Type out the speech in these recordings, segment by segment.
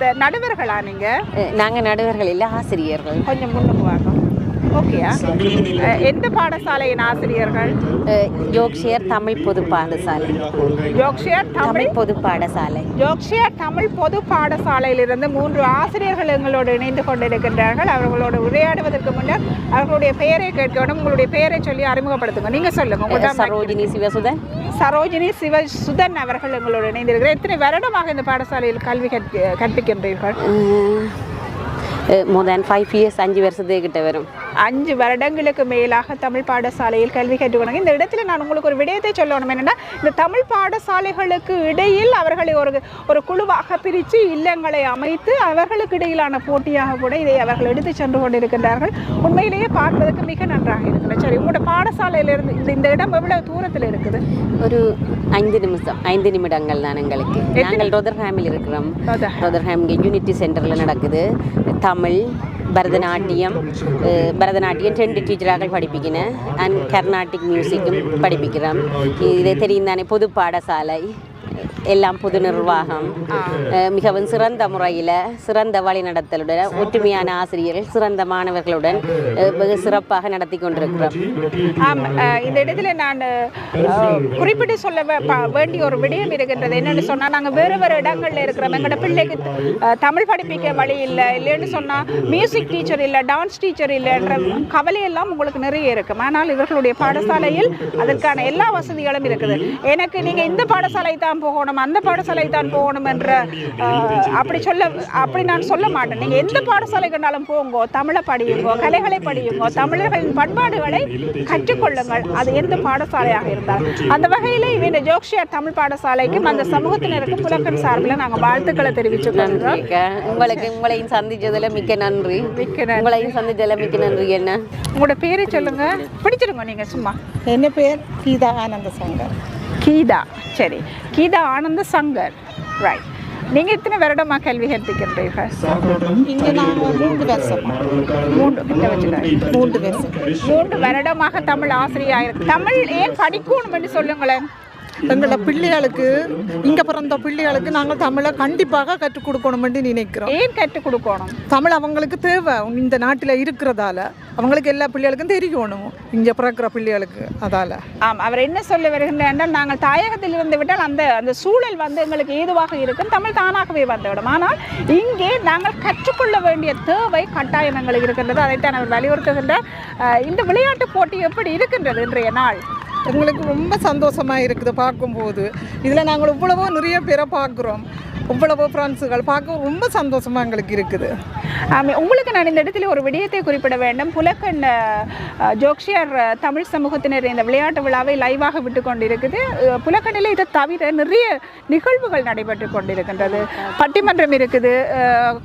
நடுவர்களா நீங்க? நாங்கள் நடுவர்கள் இல்லை ஆசிரியர்கள். கொஞ்சம் முன்னுக்கு வாங்க. ஓகேயா எந்த பாடசாலையின் ஆசிரியர்கள்? யோக்ஷியர் தமிழ் பொது பாடசாலை. யோக்ஷியர் தமிழ் பொது பாடசாலை. யோக்ஷியர் தமிழ் பொது பாடசாலையிலிருந்து மூன்று ஆசிரியர்கள் எங்களோடு இணைந்து கொண்டிருக்கின்றார்கள். அவர்களோடு உரையாடுவதற்கு முன்னர் அவர்களுடைய பெயரை கேட்கணும். உங்களுடைய பெயரை சொல்லி அறிமுகப்படுத்துங்க. நீங்க சொல்லுங்க. சரோஜினி சிவசுதன். சரோஜினி சிவ சுதன் அவர்கள் எங்களோடு இணைந்திருக்கிறார். எத்தனை வருடமாக இந்த பாடசாலையில் கல்வி கற்பி கற்பிக்கின்றீர்கள்? மோர் தேன் ஃபைவ் இயர்ஸ் அஞ்சு வருஷத்துக்கு கிட்ட வரும். அஞ்சு வருடங்களுக்கு மேலாக தமிழ் பாடசாலையில் கல்வி கற்றுக்கொண்டாங்க இந்த இடத்துல நான் உங்களுக்கு ஒரு விடயத்தை சொல்லணும். என்னன்னா இந்த தமிழ் பாடசாலைகளுக்கு இடையில் அவர்களை ஒரு ஒரு குழுவாக பிரித்து இல்லங்களை அமைத்து அவர்களுக்கு இடையிலான போட்டியாக கூட இதை அவர்கள் எடுத்து சென்று கொண்டிருக்கின்றார்கள். உண்மையிலேயே பார்ப்பதற்கு மிக நன்றாக இருக்கிறது சரி உங்களோட பாடசாலையிலிருந்து இந்த இந்த இடம் எவ்வளவு தூரத்தில் இருக்குது? ஒரு ஐந்து நிமிஷம் ஐந்து நிமிடங்கள் தான் எங்களுக்கு. நாங்கள் ரொதர்ஹாமில் இருக்கிறோம். ரொதர்ஹாம். யூனிட்டி சென்டரில் நடக்குது. தமிழ் பரதநாட்டியம் அஹ், பரதநாட்டியம் ரெண்டு டீச்சராக படிப்பிக்கிறேன் அண்ட் கர்நாடிக் மியூசிக்கும் படிப்பிக்கிறோம் இது தெரியும் தானே பொது பாடசாலை எல்லாம் பொது நிர்வாகம். மிகவும் சிறந்த முறையில் சிறந்த வழிநடத்தலுடன் ஒற்றுமையான ஆசிரியர்கள் சிறந்த மாணவர்களுடன் வெகு சிறப்பாக நடத்தி கொண்டிருக்கிறோம். ஆம் இந்த இடத்துல நான் குறிப்பிட்டு சொல்ல வேண்டிய ஒரு விடயம் இருக்கின்றது. என்னன்னு சொன்னால் நாங்கள் வேறு வேறு இடங்கள்ல இருக்கிறோம். எங்களோட பிள்ளைக்கு தமிழ் படிப்பிக்க வழி இல்லை இல்லைன்னு சொன்னால் மியூசிக் டீச்சர் இல்லை டான்ஸ் டீச்சர் இல்லைன்ற கவலையெல்லாம் உங்களுக்கு நிறைய இருக்கும். ஆனால் இவர்களுடைய பாடசாலையில் அதற்கான எல்லா வசதிகளும் இருக்குது. எனக்கு நீங்கள் இந்த பாடசாலை தான் போகணும் அந்த பாடசாலை தான் போகணும் என்ற அப்படி சொல்ல அப்படி நான் சொல்ல மாட்டேன். நீங்கள் எந்த பாடசாலை கண்டாலும் போங்கோ தமிழை படியுங்கோ கலைகளை படியுங்கோ தமிழர்களின் பண்பாடுகளை கற்றுக்கொள்ளுங்கள். அது எந்த பாடசாலையாக இருந்தாலும் அந்த வகையில் இந்த ஜோக்ஷியா தமிழ் பாடசாலைக்கும் அந்த சமூகத்தினருக்கும் புலக்கன் சார்பில் நாங்கள் வாழ்த்துக்களை தெரிவிச்சுக்கிறோம் உங்களுக்கு உங்களையும் சந்திச்சதுல மிக்க நன்றி. மிக்க நன்றி. உங்களையும் சந்திச்சதுல மிக்க நன்றி. என்ன? உங்களோட பேரை சொல்லுங்க. பிடிச்சிருங்க நீங்க சும்மா. என் பேர் கீதா ஆனந்த சங்கர். கீதா சரி. கீதா ஆனந்த சங்கர். ரைட் நீங்க எத்தனை வருடமா கல்வி கற்பிக்கின்றீர்கள் இங்கே நாங்கள் மூன்று வருஷமா. மூன்று மூன்று வருஷம். மூன்று வருடமாக தமிழ் ஆசிரியா இருக்கு. தமிழ் ஏன் படிக்கணும் என்று சொல்லுங்களேன். எங்களோட பிள்ளைகளுக்கு இங்கே பிறந்த பிள்ளைகளுக்கு நாங்கள் தமிழை கண்டிப்பாக கற்றுக் கொடுக்கணும்னு நினைக்கிறோம். ஏன் கற்றுக் கொடுக்கணும்? தமிழ் அவங்களுக்கு தேவை. இந்த நாட்டில் இருக்கிறதால அவங்களுக்கு எல்லா பிள்ளைகளுக்கும் தெரியணும் இங்கே பிறக்கிற பிள்ளைகளுக்கு அதால். ஆம் அவர் என்ன சொல்ல வருகின்றார் நாங்கள் தாயகத்தில் இருந்து விட்டால் அந்த அந்த சூழல் வந்து எங்களுக்கு ஏதுவாக இருக்கும். தமிழ் தானாகவே வந்துவிடும். ஆனால் இங்கே நாங்கள் கற்றுக்கொள்ள வேண்டிய தேவை கட்டாயம் எங்களுக்கு இருக்கின்றது. அதைத்தான் அவர் வலியுறுத்துகின்றார். அஹ், இந்த விளையாட்டு போட்டி எப்படி இருக்கின்றது இன்றைய நாள்? எங்களுக்கு ரொம்ப சந்தோஷமாக இருக்குது பார்க்கும்போது. இதில் நாங்கள் இவ்வளவோ நிறைய பேரை பார்க்குறோம். இவ்வளவோ ஃப்ரெண்ட்ஸுகள் பார்க்க ரொம்ப சந்தோஷமாக எங்களுக்கு இருக்குது. உங்களுக்கு நான் இந்த இடத்துல ஒரு விடயத்தை குறிப்பிட வேண்டும். புலக்கன் அஹ், ஜோக்ஷியர் தமிழ் சமூகத்தினர் இந்த விளையாட்டு விழாவை லைவாக விட்டு கொண்டிருக்குது. புலக்கண்ணில் இதை தவிர நிறைய நிகழ்வுகள் நடைபெற்று கொண்டிருக்கின்றது. பட்டிமன்றம் இருக்குது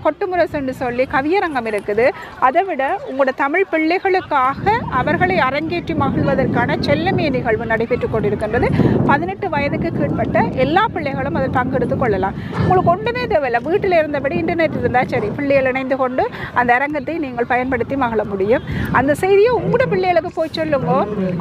கொட்டுமுரசுன்னு சொல்லி கவியரங்கம் இருக்குது. அதை விட உங்களோட தமிழ் பிள்ளைகளுக்காக அவர்களை அரங்கேற்றி மகிழ்வதற்கான செல்லமே நிகழ்வு நடைபெற்று கொண்டிருக்கின்றது. பதினெட்டு வயதுக்கு கீழ்பட்ட எல்லா பிள்ளைகளும் அதில் பங்கெடுத்து கொள்ளலாம். உங்களுக்கு ஒன்றுமே தேவையில்லை. வீட்டில் இருந்தபடி இன்டர்நெட் இருந்தால் சரி. பிள்ளைகள் இணைந்து கொண்டு அந்த அரங்கத்தை நீங்கள் பயன்படுத்தி மகள முடியும். அந்த செய்தியை உங்களோட பிள்ளைகளுக்கு போய் சொல்லுங்க.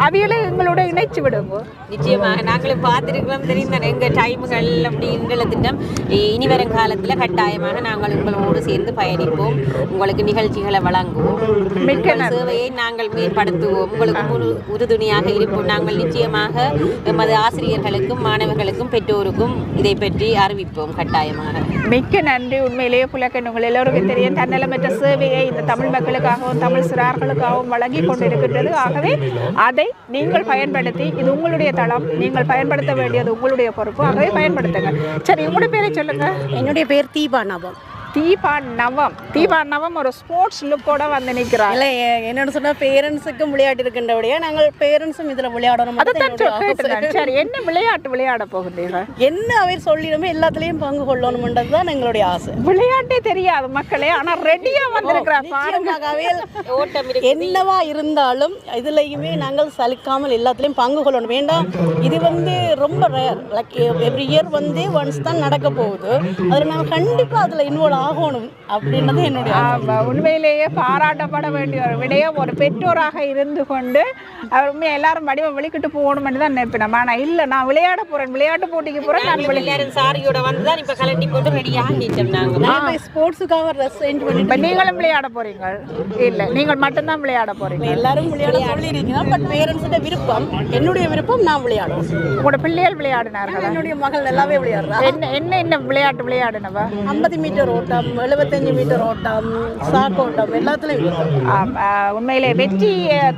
அவைகளை எங்களோட இணைச்சு விடுங்க. நிச்சயமாக. நாங்களும் பார்த்துருக்கிறோம். தெரியும் எங்கள் டைமுகள் அப்படி எங்களை திட்டம் இனி வரும் காலத்தில் கட்டாயமாக நாங்கள் உங்களோடு சேர்ந்து பயணிப்போம். உங்களுக்கு நிகழ்ச்சிகளை வழங்குவோம். மிக்க சேவையை நாங்கள் மேம்படுத்துவோம். உங்களுக்கு உறுதுணையாக இருப்போம். நாங்கள் நிச்சயமாக எமது ஆசிரியர்களுக்கும் மாணவர்களுக்கும் பெற்றோருக்கும் இதை பற்றி அறிவிப்போம் கட்டாயமாக. மிக்க நன்றி. உண்மையிலேயே புலக்கன் உங்கள் எல்லோருக்கும் தெரியும். தன்னலமற்ற சேவையை இந்த தமிழ் மக்களுக்காகவும் தமிழ் சிறார்களுக்காகவும் வழங்கி கொண்டிருக்கின்றது. ஆகவே அதை நீங்கள் பயன்படுத்தி இது உங்களுடைய தளம் நீங்கள் பயன்படுத்த வேண்டியது உங்களுடைய பொறுப்பு. ஆகவே பயன்படுத்துங்க. சரி உங்களுடைய பேரை சொல்லுங்க. என்னுடைய பேர் தீபா நபம் தீபா நவம் தீபா நவம் ஒரு ஸ்போர்ட்ஸ் லுக்கோட வந்து நிற்கிறார் இல்லை என்னன்னு சொன்னால் பேரண்ட்ஸுக்கும் விளையாட்டு இருக்கின்றபடியா நாங்கள் பேரண்ட்ஸும் இதில் விளையாடணும். சரி என்ன விளையாட்டு விளையாட போகிறீர்கள் என்ன அவர் சொல்லிடுமோ எல்லாத்துலேயும் பங்கு கொள்ளணும்ன்றது தான் எங்களுடைய ஆசை. விளையாட்டே தெரியாது மக்களே ஆனா ரெடியா வந்திருக்கிறார் பாருங்க. நிச்சயமாகவே ஓட்டம் இருக்கு என்னவா இருந்தாலும் இதுலையுமே நாங்கள் சலிக்காமல் எல்லாத்துலேயும் பங்கு கொள்ளணும். வேண்டாம் இது வந்து ரொம்ப ரேர் லைக் எவ்ரி இயர் வந்து ஒன்ஸ் தான் நடக்க போகுது. அதில் நாங்கள் கண்டிப்பாக அதில் இன்வால்வ் ஆகணும் அப்படின்றது என்னுடைய உண்மையிலேயே பாராட்டப்பட வேண்டிய ஒரு விடயம் ஒரு பெற்றோராக இருந்து கொண்டு அவர் உண்மையை எல்லாரும் வடிவ வெளிக்கிட்டு போகணும்னு தான் நினைப்பினோம் ஆனா இல்ல நான் விளையாட போறேன் விளையாட்டு போட்டிக்கு போறேன் நான் எல்லாரும் சாரியோட வந்து தான் இப்போ கலட்டி போட்டு ரெடி ஆகிட்டோம் நாங்கள் ஸ்போர்ட்ஸுக்காக ட்ரெஸ் சேஞ்ச் இப்ப பண்ணிட்டு நீங்களும் விளையாட போறீங்க. இல்ல நீங்கள் மட்டும்தான் விளையாட போறீங்க. எல்லாரும் விளையாட சொல்லியிருக்கீங்க. பட் பேரண்ட்ஸோட விருப்பம் என்னுடைய விருப்பம் நான் விளையாடுவேன். உங்களோட பிள்ளைகள் விளையாடினார்கள்? என்னுடைய மகள் நல்லாவே விளையாடுறா. என்ன என்ன என்ன விளையாட்டு விளையாடினவ? ஐம்பது மீட்டர் ஓட்டம். எழுபத்தஞ்சு மீட்டர் ஓட்டம் சாக்கு ஓட்டம் எல்லாத்துலயும் உண்மையிலே வெற்றி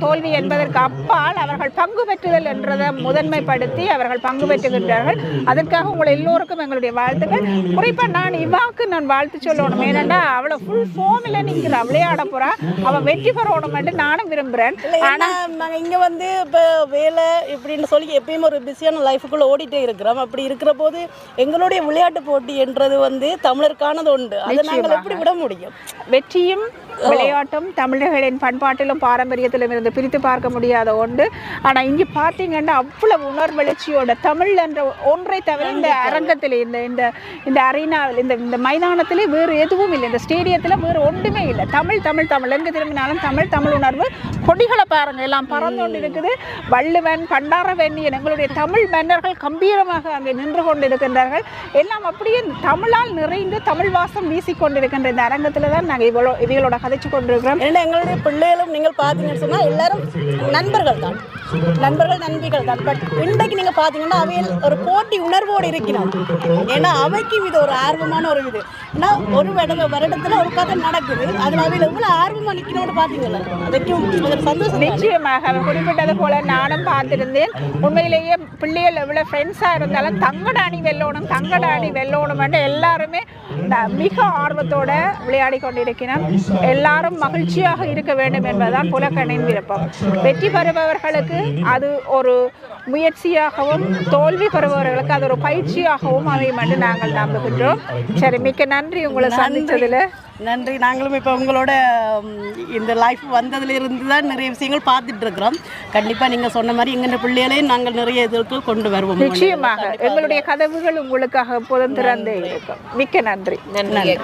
தோல்வி என்பதற்கு அப்பால் அவர்கள் பங்கு பெற்றுதல் என்றதை முதன்மைப்படுத்தி அவர்கள் பங்கு பெற்றுகின்றார்கள். அதற்காக உங்கள் எல்லோருக்கும் எங்களுடைய வாழ்த்துக்கள். குறிப்பா நான் இவாக்கு நான் வாழ்த்து சொல்லணும். ஏனென்றா அவளை ஃபுல் ஃபார்மில் நிற்கிறா விளையாட போறா. அவ வெற்றி பெறணும் நானும் விரும்புறேன். ஆனா நாங்க இங்க வந்து இப்ப வேலை இப்படின்னு சொல்லி எப்பயும் ஒரு பிஸியான லைஃபுக்குள்ள ஓடிட்டே இருக்கிறோம். அப்படி இருக்கிற போது எங்களுடைய விளையாட்டு போட்டி என்றது வந்து தமிழருக்கானது உண்டு. அதை நாங்கள் எப்படி விட முடியும்? வெற்றியும் விளையாட்டும் தமிழர்களின் பண்பாட்டிலும் பாரம்பரியத்திலும் இருந்து பிரித்து பார்க்க முடியாத ஒன்று. ஆனா இங்க பார்த்தீங்கன்னா அவ்வளவு உணர்வெழுச்சியோட தமிழ் என்ற ஒன்றை தவிர இந்த அரங்கத்தில் இந்த இந்த இந்த அரீனாவில் இந்த இந்த மைதானத்திலே வேறு எதுவும் இல்லை. இந்த ஸ்டேடியத்தில் வேறு ஒன்றுமே இல்லை. தமிழ் தமிழ் தமிழ். எங்கே திரும்பினாலும் தமிழ் தமிழ் உணர்வு. கொடிகளை பாருங்க எல்லாம் பறந்து கொண்டு இருக்குது வள்ளுவன் பண்டாரவெண்ணியன் எங்களுடைய தமிழ் மன்னர்கள் கம்பீரமாக அங்கே நின்று கொண்டிருக்கின்றார்கள். எல்லாம் அப்படியே தமிழால் நிறைந்து தமிழ் வாசம் வீசிக்கொண்டிருக்கின்ற இந்த அரங்கத்தில் தான் நாங்கள் இவ்வளோ இவங்களோட கதைச்சு கொண்டிருக்கிறோம். ஏன்னா எங்களுடைய பிள்ளைகளும் நீங்கள் பார்த்தீங்கன்னு சொன்னால் எல்லாரும் நண்பர்கள் தான். நண்பர்கள் நண்பிகள் தான். பட் இன்றைக்கு நீங்கள் பார்த்தீங்கன்னா அவையில் ஒரு போட்டி உணர்வோடு இருக்கிறோம். ஏன்னா அவைக்கும் இது ஒரு ஆர்வமான ஒரு இது. ஏன்னா ஒரு வருட வருடத்தில் ஒரு கதை நடக்குது. அதில் அவையில் எவ்வளோ ஆர்வமா நிக்கணும்னு பார்த்தீங்களா அதைக்கும் சந்தோஷம் நிச்சயமாக. அவன் குறிப்பிட்டது போல நானும் பார்த்திருந்தேன். உண்மையிலேயே பிள்ளைகள் எவ்வளோ ஃப்ரெண்ட்ஸாக இருந்தாலும் தங்கட அணி வெல்லணும் தங்கட அணி எல்லாருமே மிக ஆர்வத்தோடு விளையாடி கொண்டிருக்கிறோம். எல்லாரும் மகிழ்ச்சியாக இருக்க வேண்டும் என்பதுதான் புலக்கணின் விருப்பம். வெற்றி பெறுபவர்களுக்கு அது ஒரு முயற்சியாகவும் தோல்வி பெறுபவர்களுக்கு அது ஒரு பயிற்சியாகவும் அமையும் என்று நாங்கள் நம்புகின்றோம். சரி மிக்க நன்றி உங்களை சந்தித்ததில். நன்றி. நாங்களும் இப்போ உங்களோட இந்த லைஃப் வந்ததுல இருந்து தான் நிறைய விஷயங்கள் பார்த்துட்டு இருக்கிறோம் கண்டிப்பா நீங்க சொன்ன மாதிரி எங்கள் பிள்ளைகளையும் நாங்கள் நிறைய இதற்கு கொண்டு வருவோம். நிச்சயமாக. எங்களுடைய கதவுகள் உங்களுக்காக எப்போதும் திறந்தே இருக்கும். மிக்க நன்றி. நன்றி.